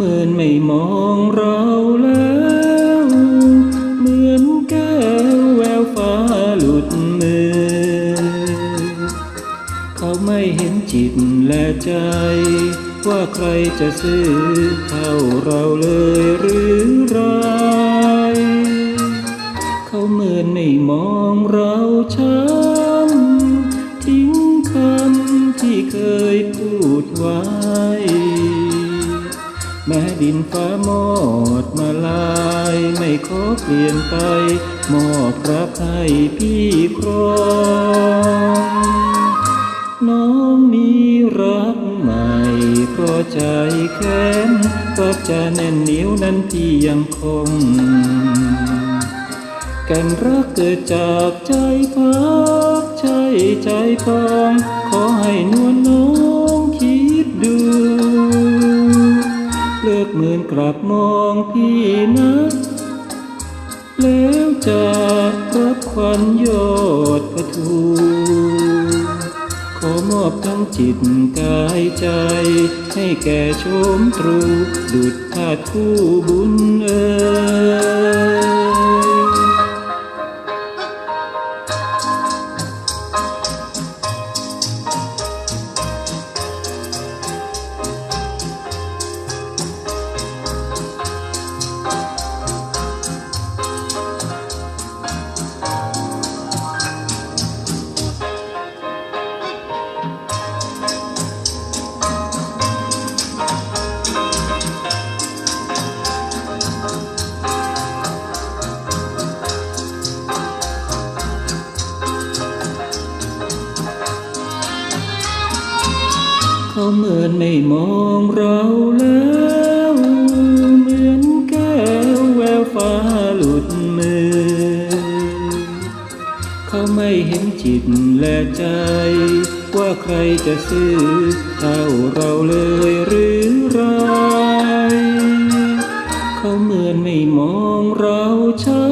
เหมือนไม่มองเราแล้วเหมือนแก้วแววฟ้าหลุดมือ เขาไม่เห็นจิตและใจ ว่าใครจะซื้อเท่าเราเลยหรือไรเขาเหมือนไม่มองเราช้ำทิ้งคำที่เคยพูดไว้ แม้ดินฟ้าหมดมาลายไม่ขอเปลี่ยนไป มอบรักให้พี่ครองน้องมีรักใหม่เพราะใจแค้นก็จะแน่นเหนียวนั้นพี่ยังคงกันรักเกิดจากใจพักใจใจปองขอให้นวลน้อง เลิกเหมือนกลับมองพี่นะ แล้วจะรับควันยอดประทูขอมอบทั้งจิตกายใจ ให้แก่ชมตรู ดุดทาดคู่บุญเอ่ย เขาเหมือนไม่มองเราแล้วเหมือนแก้วแววฟ้าหลุดมือ เขาไม่เห็นจิตและใจ ว่าใครจะซื้อเท่าเราเลยหรือไรเขาเหมือนไม่มองเราช้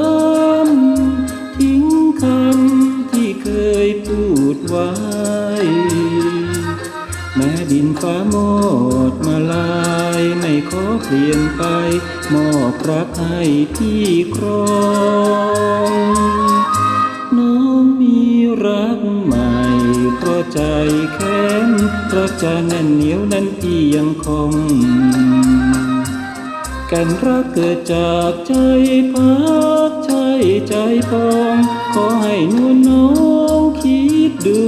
ำทิ้งคำที่เคยพูดไว้ ฟ้ามอดมาลายไม่ขอเปลี่ยนไป มอบรักให้พี่ครอง น้องมีรักใหม่เพราะใจแค้นรักจะแน่นเหนียวนั้นพี่ยังคงกันรักเกิดจากใจพักใจใจปอง ขอให้นวลน้องคิดดู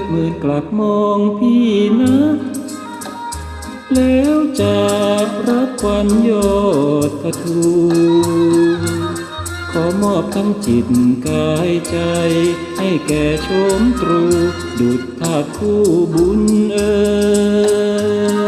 กมือกลับมองพี่นะ แล้วจะรับควันยอดทะทูขอมอบทั้งจิตกายใจ ให้แก่ชมตรู ดุดธาคู่บุญเอ่ย